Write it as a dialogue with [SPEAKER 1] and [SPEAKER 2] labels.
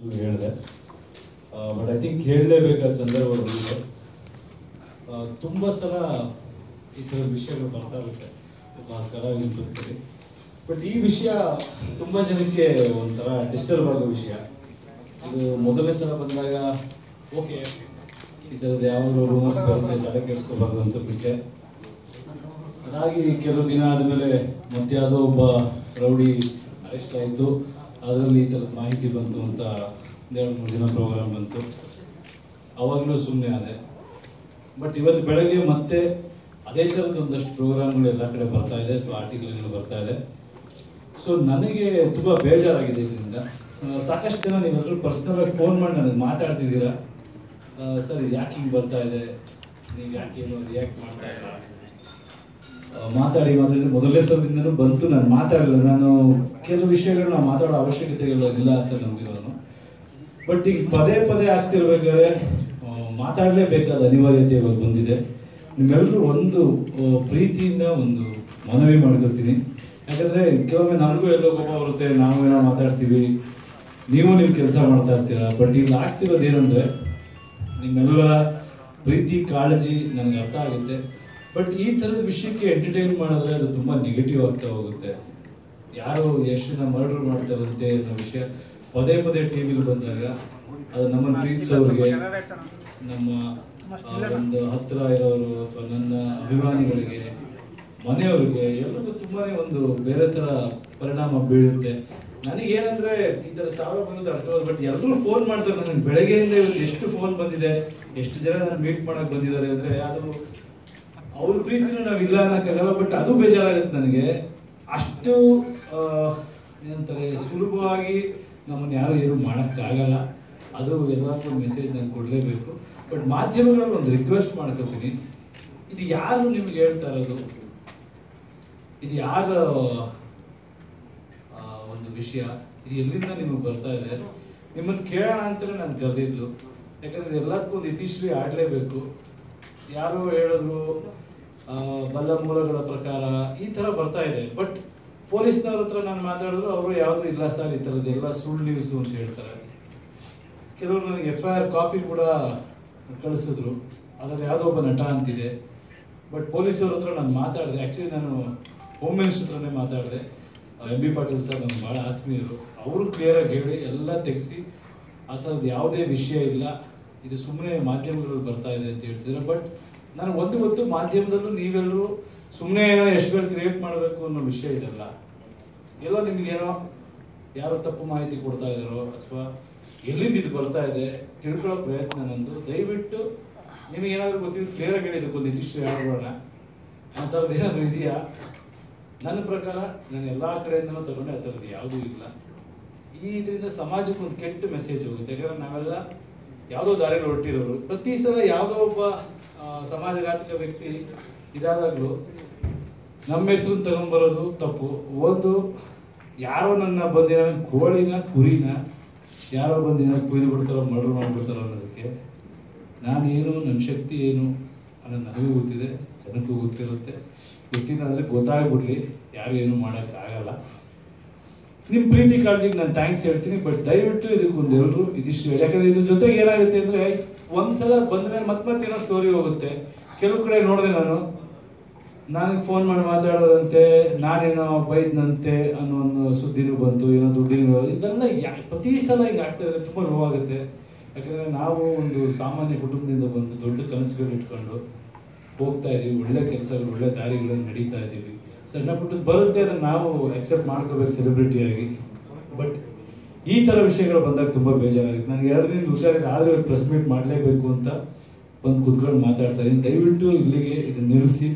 [SPEAKER 1] ಹೇಳಿದೆ. But I think ಹೇಳಲೇಬೇಕಾದ ಸಂದರ್ಭ ಬಂದಿದೆ ತುಂಬ ಸಲ ಈ ಥರದ ವಿಷಯಗಳು ಬರ್ತಾ ಇರುತ್ತೆ. ಕಲಾವಿದರಲ್ಲಿ ಕಲಾವಿದ ಬಟ್ ಈ ವಿಷಯ ತುಂಬ ಜನಕ್ಕೆ ಒಂಥರ ಡಿಸ್ಟರ್ಬ್ ಆಗೋ ವಿಷಯ. ಇದು ಮೊದಲನೇ ಸಲ ಬಂದಾಗ ಓಕೆ ಈ ಥರದ್ದು ಯಾವಾಗಲೂ ರೂಮರ್ಸ್ ಬರುತ್ತೆ ತಲೆ ಕೆಡಿಸ್ಕೋಬಾರ್ದು ಅಂತ ಬಿಟ್ಟೆ. ಅದಾಗಿ ಕೆಲವು ದಿನ ಆದಮೇಲೆ ಮತ್ತೆ ಯಾವುದೋ ಒಬ್ಬ ರೌಡಿ ಅರೆಸ್ಟ್ ಆಯಿತು. ಅದರಲ್ಲಿ ಈ ಥರದ ಮಾಹಿತಿ ಬಂತು ಅಂತ ಎರಡು ಮೂರು ದಿನ ಪ್ರೋಗ್ರಾಮ್ ಬಂತು. ಅವಾಗಲೂ ಸುಮ್ಮನೆ ಆದೆ. ಬಟ್ ಇವತ್ತು ಬೆಳಗ್ಗೆ ಮತ್ತೆ ಅದೇ ಥರದ ಒಂದಷ್ಟು ಪ್ರೋಗ್ರಾಮ್ಗಳು ಎಲ್ಲ ಕಡೆ ಬರ್ತಾ ಇದೆ, ಅಥವಾ ಆರ್ಟಿಕಲ್ಗಳು ಬರ್ತಾ ಇದೆ. ಸೊ ನನಗೆ ತುಂಬ ಬೇಜಾರಾಗಿದೆ ಇದರಿಂದ. ಸಾಕಷ್ಟು ಜನ ನೀವೆಲ್ಲರೂ ಪರ್ಸ್ನಲಾಗಿ ಫೋನ್ ಮಾಡಿ ನನಗೆ ಮಾತಾಡ್ತಿದ್ದೀರಾ? ಸರ್, ಯಾಕೆ ಹಿಂಗೆ ಬರ್ತಾ ಇದೆ? ನೀವು ಯಾಕೆ ಏನು ರಿಯಾಕ್ಟ್ ಮಾಡ್ತಾ ಇಲ್ಲ ಮಾತಾಡಿ ಮಾತಾಡಿದ್ರೆ ಮೊದಲನೇ ಸಲದಿಂದನೂ ಬಂತು. ನಾನು ಮಾತಾಡಲಿಲ್ಲ ನಾನು ಕೆಲವು ವಿಷಯಗಳನ್ನ ಮಾತಾಡೋ ಅವಶ್ಯಕತೆಗಳು ಇಲ್ಲ ಅಂತ ನಂಬಿರೋನು. ಬಟ್ ಈಗ ಪದೇ ಪದೇ ಆಗ್ತಿರ್ಬೇಕಾದ್ರೆ ಮಾತಾಡಲೇಬೇಕಾದ ಅನಿವಾರ್ಯತೆ ಇವಾಗ ಬಂದಿದೆ. ನಿಮ್ಮೆಲ್ಲರೂ ಒಂದು ಪ್ರೀತಿಯಿಂದ ಒಂದು ಮನವಿ ಮಾಡ್ಕೊತೀನಿ. ಯಾಕಂದ್ರೆ ಕೆಲವೊಮ್ಮೆ ನನಗೂ ಎಲ್ಲೋ ಕೋಪ ಬರುತ್ತೆ. ನಾವು ಏನೋ ಮಾತಾಡ್ತೀವಿ. ನೀವು ನೀವು ಕೆಲಸ ಮಾಡ್ತಾ ಇರ್ತೀರಾ. ಬಟ್ ಇಲ್ಲಿ ಆಗ್ತಿರೋದು ಏನಂದ್ರೆ ನಿಮ್ಮೆಲ್ಲರ ಪ್ರೀತಿ, ಕಾಳಜಿ ನನಗೆ ಅರ್ಥ ಆಗುತ್ತೆ. ಬಟ್ ಈ ಥರದ ವಿಷಯಕ್ಕೆ ಎಂಟರ್ಟೈನ್ ಮಾಡಿದ್ರೆ ಅದು ತುಂಬಾ ನೆಗೆಟಿವ್ ಆಗ್ತಾ ಹೋಗುತ್ತೆ. ಯಾರು ಯಶನ ಮರ್ಡರ್ ಮಾಡ್ತಾರಂತೆ ಅನ್ನೋ ವಿಷಯ ಪದೇ ಪದೇ ಟಿವಿಲಿ ಬಂದಾಗ ಅದು ನಮ್ಮನ್ನು ಪ್ರೀತಿಸೋರಿಗೆ ನಮ್ಮ ಒಂದು ಹತ್ರ ಇರೋರು ಅಥವಾ ನನ್ನ ಅಭಿಮಾನಿಗಳಿಗೆ ಮನೆಯವರಿಗೆ ಎಲ್ಲರಿಗೂ ತುಂಬಾನೇ ಒಂದು ಬೇರೆ ತರ ಪರಿಣಾಮ ಬೀಳುತ್ತೆ. ನನಗೇನಂದ್ರೆ ಈ ತರ ಸಾವಿರ ಬಂದದ್ದು ಅರ್ಥ ಬಟ್ ಎಲ್ಲರೂ ಫೋನ್ ಮಾಡ್ತಾರೆ. ನನಗೆ ಬೆಳಗ್ಗೆಯಿಂದ ಇವತ್ತು ಎಷ್ಟು ಫೋನ್ ಬಂದಿದೆ ಎಷ್ಟು ಜನ ನಾನು ಮೀಟ್ ಮಾಡಕ್ ಬಂದಿದ್ದಾರೆ ಅಂದ್ರೆ ಅದು ಅವ್ರ ಪ್ರೀತಿನೂ ನಾವು ಇಲ್ಲ ಅನ್ನೋಕ್ಕಾಗಲ್ಲ ಬಟ್ ಅದು ಬೇಜಾರಾಗುತ್ತೆ ನನಗೆ. ಅಷ್ಟು ಏನಂತಾರೆ, ಸುಲಭವಾಗಿ ನಮ್ಮನ್ನು ಯಾರು ಏನು ಮಾಡೋಕ್ಕಾಗಲ್ಲ. ಅದು ಎಲ್ಲರಿಗೂ ಮೆಸೇಜ್ ನಾನು ಕೊಡಲೇಬೇಕು. ಬಟ್ ಮಾಧ್ಯಮಗಳಲ್ಲಿ ಒಂದು ರಿಕ್ವೆಸ್ಟ್ ಮಾಡ್ಕೊತೀನಿ. ಇದು ಯಾರು ನಿಮ್ಗೆ ಹೇಳ್ತಾ ಇರೋದು? ಇದು ಯಾರ ಒಂದು ವಿಷಯ? ಇದು ಎಲ್ಲಿಂದ ನಿಮಗೆ ಬರ್ತಾ ಇದೆ? ನಿಮ್ಮನ್ನು ಕೇಳೋಣ ಅಂತಲೇ ನಾನು ಕರೆದಿದ್ದು. ಯಾಕಂದ್ರೆ ಎಲ್ಲದಕ್ಕೂ ಒಂದು ಇತಿಶ್ರೀ ಆಡಲೇಬೇಕು. ಯಾರೋ ಹೇಳಿದ್ರು ಬಲ್ಲ ಮೂಲಗಳ ಪ್ರಕಾರ ಈ ತರ ಬರ್ತಾ ಇದೆ. ಬಟ್ ಪೊಲೀಸ್ನವ್ರ ಹತ್ರ ನಾನು ಮಾತಾಡಿದ್ರು ಅವರು ಯಾವುದು ಇಲ್ಲ ಸರ್, ಈ ಥರದ್ದೆಲ್ಲ ಸುಳ್ಳು ನ್ಯೂಸ್ ಅಂತ ಹೇಳ್ತಾರೆ. ಕೆಲವರು ನನಗೆ ಎಫ್ ಐ ಆರ್ ಕಾಪಿ ಕೂಡ ಕಳಿಸಿದ್ರು. ಅದರಲ್ಲಿ ಯಾವುದೋ ಒಬ್ಬ ನಟ ಅಂತಿದೆ. ಬಟ್ ಪೊಲೀಸವ್ರ ಹತ್ರ ನಾನು ಮಾತಾಡಿದೆ. ಆ್ಯಕ್ಚುಲಿ ನಾನು ಹೋಮ್ ಮಿನಿಸ್ಟರ್ ಹತ್ರನೇ ಮಾತಾಡಿದೆ. ಎಂ ಬಿ ಪಾಟೀಲ್ ಸರ್ ನನಗೆ ಭಾಳ ಆತ್ಮೀಯರು. ಅವರು ಕ್ಲಿಯರಾಗಿ ಹೇಳಿ, ಎಲ್ಲ ತೆಗೆಸಿ, ಆ ಥರದ್ದು ಯಾವುದೇ ವಿಷಯ ಇಲ್ಲ. ಇದು ಸುಮ್ಮನೆ ಮಾಧ್ಯಮಗಳು ಬರ್ತಾ ಇದೆ ಅಂತ ಹೇಳ್ತಿದ್ರು ಬಟ್ ನನಗೆ ಒಂದು ಗೊತ್ತು ಮಾಧ್ಯಮದಲ್ಲೂ ನೀವೆಲ್ಲರೂ ಸುಮ್ಮನೆ ಏನೋ ಎಷ್ಟು ಕ್ರಿಯೇಟ್ ಮಾಡಬೇಕು ಅನ್ನೋ ವಿಷಯ ಇದೆಲ್ಲ. ಎಲ್ಲೋ ನಿಮಗೇನೋ ಯಾರೋ ತಪ್ಪು ಮಾಹಿತಿ ಕೊಡ್ತಾ ಇದ್ದಾರೋ ಅಥವಾ ಎಲ್ಲಿಂದ ಇದು ಬರ್ತಾ ಇದೆ ತಿಳ್ಕೊಳ್ಳೋ ಪ್ರಯತ್ನ ನಂದು. ದಯವಿಟ್ಟು ನಿಮಗೆ ಏನಾದರೂ ಗೊತ್ತಿದ್ದು ಕ್ಲಿಯರ್ ಆಗಿ ಒಂದು ಇದಿಷ್ಟು ಹೇಳ್ಬೋಣ ಆ ಥರದ್ದು ಏನಾದರೂ ಇದೆಯಾ? ನನ್ನ ಪ್ರಕಾರ ನಾನು ಎಲ್ಲ ಕಡೆಯಿಂದನೂ ತಗೊಂಡೆ, ಆ ಯಾವುದೂ ಇಲ್ಲ. ಈ ಇದರಿಂದ ಸಮಾಜಕ್ಕೆ ಒಂದು ಕೆಟ್ಟ ಮೆಸೇಜ್ ಹೋಗುತ್ತೆ. ಯಾಕಂದ್ರೆ ನಾವೆಲ್ಲ ಯಾವುದೋ ದಾರಿಯಲ್ಲಿ ಹೊರಟಿರೋರು. ಪ್ರತಿ ಸಲ ಯಾವುದೋ ಒಬ್ಬ ಸಮಾಜಘಾತಕ ವ್ಯಕ್ತಿ ಇದಾದಾಗಲೂ ನಮ್ಮ ಹೆಸರು ತಗೊಂಡ್ಬರೋದು ತಪ್ಪು. ಒಂದು ಯಾರೋ ನನ್ನ ಬಂದಿನ ಕೋಳಿನ, ಕುರಿನ, ಯಾರೋ ಬಂದಿನ ಕುಯ್ದು ಬಿಡ್ತಾರೋ, ಮರ್ಡರ್ ಮಾಡಿಬಿಡ್ತಾರೋ ಅನ್ನೋದಕ್ಕೆ ನಾನೇನು ನನ್ನ ಶಕ್ತಿ ಏನು ಅನ್ನೋದು ನನಗೂ ಗೊತ್ತಿದೆ, ಜನಕ್ಕೂ ಗೊತ್ತಿರುತ್ತೆ. ಗೊತ್ತಿಲ್ಲ ಅಂದರೆ ಗೊತ್ತಾಗ್ಬಿಡ್ಲಿ. ಯಾರು ಏನು ಮಾಡೋಕ್ಕಾಗಲ್ಲ. ನಿಮ್ ಪ್ರೀತಿ ಕಾಳಜಿಗೆ ನಾನು ಥ್ಯಾಂಕ್ಸ್ ಹೇಳ್ತೀನಿ ಬಟ್ ದಯವಿಟ್ಟು ಇದಕ್ಕೊಂದು ಎಲ್ಲರೂ ಇದಿಷ್ಟು ಹೇಳಿ. ಯಾಕಂದ್ರೆ ಇದ್ರ ಜೊತೆಗೆ ಏನಾಗುತ್ತೆ ಅಂದ್ರೆ ಒಂದ್ಸಲ ಬಂದ್ಮೇಲೆ ಮತ್ತೆ ಮತ್ತೆ ಏನೋ ಸ್ಟೋರಿ ಹೋಗುತ್ತೆ. ಕೆಲವು ಕಡೆ ನೋಡಿದೆ ನಾನು, ನನಗೆ ಫೋನ್ ಮಾಡಿ ಮಾತಾಡೋದಂತೆ, ನಾನೇನೋ ಬೈದ್ನಂತೆ ಅನ್ನೋ ಒಂದು ಸುದ್ದಿನೂ ಬಂತು, ಏನೋ ದುಡ್ಡಿನೂ ಇದೆಲ್ಲ ಯಾ- ಪ್ರತಿ ಸಲ ಹಿಂಗೆ ಆಗ್ತಾ ಇದ್ರೆ ತುಂಬಾ ನೋವಾಗುತ್ತೆ. ಯಾಕಂದ್ರೆ ನಾವು ಒಂದು ಸಾಮಾನ್ಯ ಕುಟುಂಬದಿಂದ ಬಂದು ದೊಡ್ಡ ಕನಸುಗಳು ಇಟ್ಕೊಂಡು ಹೋಗ್ತಾ ಇದ್ದೀವಿ ಒಳ್ಳೆ ಕೆಲಸಗಳು, ಒಳ್ಳೆ ದಾರಿಗಳಲ್ಲಿ ನಡೀತಾ ಇದ್ದೀವಿ ಸಣ್ಣ ಪುಟ್ಟದ್ದು ಬರುತ್ತೆ, ಅದನ್ನು ನಾವು ಅಕ್ಸೆಪ್ಟ್ ಮಾಡ್ಕೋಬೇಕು ಸೆಲೆಬ್ರಿಟಿಯಾಗಿ ಬಟ್ ಈ ಥರ ವಿಷಯಗಳು ಬಂದಾಗ ತುಂಬ ಬೇಜಾರಾಗುತ್ತೆ. ನನಗೆ ಎರಡು ದಿನದ ಹುಷಾರಿಲ್ಲ, ಆದ್ರೆ ಪ್ರೆಸ್ ಮೀಟ್ ಮಾಡಲೇಬೇಕು ಅಂತ ಒಂದು ಕುತ್ಕೊಂಡು ಮಾತಾಡ್ತಾ ಇದ್ದೀನಿ ದಯವಿಟ್ಟು ಇಲ್ಲಿಗೆ ಇದನ್ನು ನಿಲ್ಲಿಸಿ.